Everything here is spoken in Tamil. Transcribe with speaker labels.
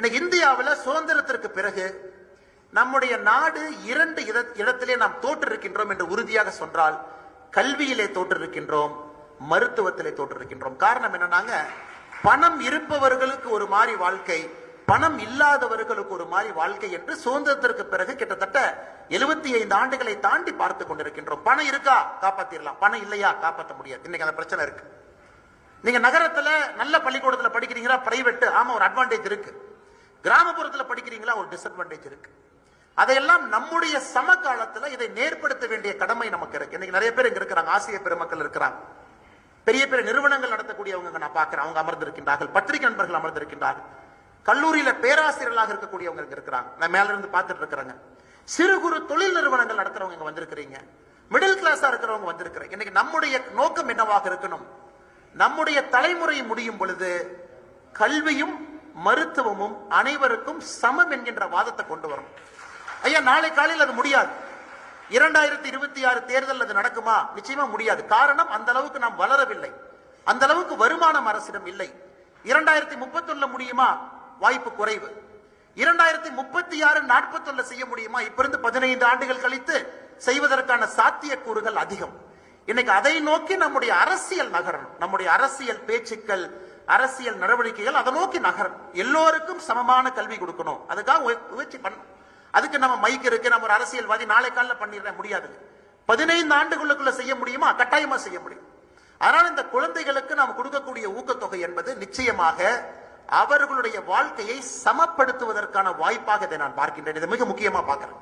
Speaker 1: இன்னைக்கு இந்தியாவில் சுதந்திரத்திற்கு பிறகு நம்முடைய நாடு இரண்டு இடத்திலே நாம் தோற்றிருக்கின்றோம் என்று உறுதியாக சொன்னால் கல்வியிலே தோற்றிருக்கின்றோம் மருத்துவத்திலே தோற்றிருக்கின்றோம். காரணம் என்னன்னாங்க பணம் இருப்பவர்களுக்கு ஒரு மாதிரி வாழ்க்கை பணம் இல்லாதவர்களுக்கு ஒரு மாதிரி வாழ்க்கை என்று சுதந்திரத்திற்கு பிறகு கிட்டத்தட்ட எழுபத்தி ஐந்து ஆண்டுகளை தாண்டி பார்த்து கொண்டிருக்கின்றோம். பணம் இருக்கா? காப்பாத்திரலாம். பணம் இல்லையா? காப்பாற்ற முடியாது. இன்னைக்கு அந்த பிரச்சனை இருக்கு. நீங்க நகரத்துல நல்ல பள்ளிக்கூடத்துல படிக்கிறீங்களா? பிரைவேட் ஆமா ஒரு அட்வான்டேஜ் இருக்கு. கிராமப்புறத்தில் படிக்கிறீங்களா ஒரு டிஸ்அட்வான்டேஜ் இருக்கு. அதையெல்லாம் நம்முடைய சமகாலத்துல இதை நேர்படுத்த வேண்டிய கடமை நமக்கு இருக்கு. இன்னைக்கு நிறைய பேர் இங்க இருக்கிறாங்க ஆசிய பெருமக்கள் இருக்கிறாங்க. பெரிய பெரிய நிறுவனங்கள் நடத்தக்கூடியவங்க நான் பார்க்கிறேன். அவங்க அமர்ந்திருக்கின்றார்கள். பத்திரிகை நண்பர்கள் அமர்ந்திருக்கின்றார்கள். கல்லூரியில பேராசிரியர்களாக இருக்கக்கூடியவங்க இங்க இருக்கிறாங்க. நான் மேல இருந்து பார்த்துட்டு இருக்கிறேங்க. சிறு குறு தொழில் நிறுவனங்கள் நடத்துறவங்க இங்க வந்திருக்கிறீங்க. மிடில் கிளாஸா இருக்கிறவங்க வந்திருக்கிறீங்க இன்னைக்கு நம்முடைய நோக்கம் என்னவாக இருக்கணும்? நம்முடைய தலைமுறை முடியும் பொழுது கல்வியும் மருத்துவமும் அனைவருக்கும் சமம் என்கின்ற வாதத்தை கொண்டு வரும். ஐயா நாளை காலையில் அது முடியாது. இரண்டாயிரத்தி இருபத்தி ஆறு தேர்தல் அது நடக்குமா? நிச்சயமா முடியாது. காரணம் அந்த அளவுக்கு நாம் வளரவில்லை. அந்த அளவுக்கு வருமானம் அரசிடம் இல்லை. இரண்டாயிரத்தி முப்பத்தொன்னுல முடியுமா? வாய்ப்பு குறைவு. இரண்டாயிரத்தி முப்பத்தி ஆறு நாற்பத்தொன்னுல செய்ய முடியுமா? இப்பிருந்து பதினைந்து ஆண்டுகள் கழித்து செய்வதற்கான சாத்தியக்கூறுகள் அதிகம். இன்னைக்கு அதை நோக்கி நம்முடைய அரசியல் நகரணும். நம்முடைய அரசியல் பேச்சுக்கள் அரசியல் நடவடிக்கைகள் அதை நோக்கி நகரும். எல்லோருக்கும் சமமான கல்வி கொடுக்கணும். அதுக்காக முயற்சி பண்ணும் அதுக்கு நம்ம மைக் இருக்கு. நம்ம ஒரு அரசியல்வாதி நாளை காலில் பண்ணிடுறேன். முடியாது. பதினைந்து ஆண்டுகளுக்குள்ள செய்ய முடியுமா? கட்டாயமா செய்ய முடியும். அதனால் இந்த குழந்தைகளுக்கு நாம் கொடுக்கக்கூடிய ஊக்கத்தொகை என்பது நிச்சயமாக அவர்களுடைய வாழ்க்கையை சமப்படுத்துவதற்கான வாய்ப்பாக இதை நான் பார்க்கின்றேன். இதை மிக முக்கியமா பார்க்கிறேன்.